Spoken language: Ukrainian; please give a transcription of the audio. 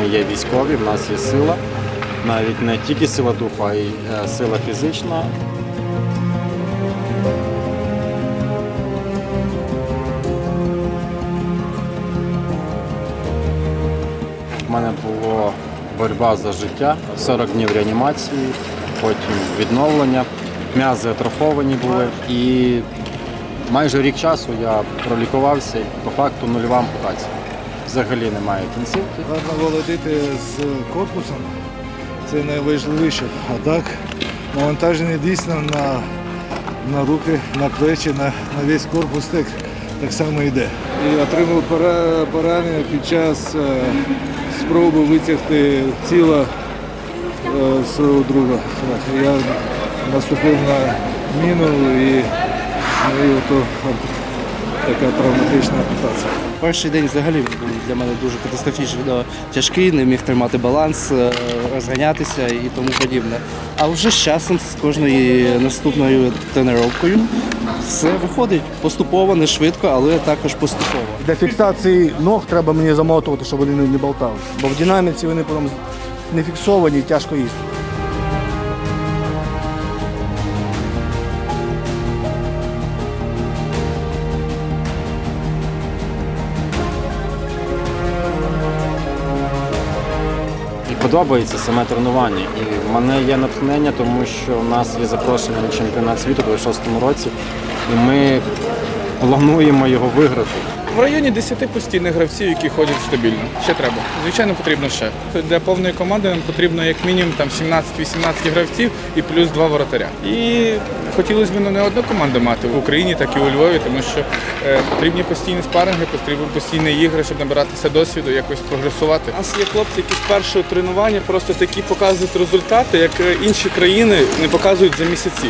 ми є військові, в нас є сила. Навіть не тільки сила духу, а й е, сила фізична. В мене була боротьба за життя, 40 днів реанімації, потім відновлення, м'язи атрофовані були. І майже рік часу я пролікувався, по факту нульова ампутація. Взагалі немає кінцівки. Гарно володіти з корпусом це найважливіше. А так, навантаження дійсно на, на руки, на плечі, на, на весь корпус так, так само йде. І отримав поранення під час е, спроби витягти тіло е, свого друга. Я наступив на міну і, і ото така травматична ампутація. Перший день взагалі був для мене дуже катастрофічно тяжкий, не міг тримати баланс, е, розганятися і тому подібне. А вже з часом, з кожною наступною тренуванням, все виходить поступово, не швидко, але також поступово. Для фіксації ног треба мені замотувати, щоб вони не- не болтали. Бо в динаміці вони потім не фіксовані і тяжко їсти. Подобається саме тренування. І в мене є натхнення, тому що в нас є запрошення на чемпіонат світу у 26-му році, і ми плануємо його виграти. В районі 10 постійних гравців, які ходять стабільно. Ще треба. Звичайно, потрібно ще. Для повної команди нам потрібно як мінімум там 17-18 гравців і плюс два воротаря. І хотілося б ну, не одну команду мати в Україні, так і у Львові, тому що е, потрібні постійні спаринги, потрібні постійні ігри, щоб набиратися досвіду, якось прогресувати. У нас є хлопці, які з першого тренування просто такі показують результати, як е, інші країни не показують за місяці.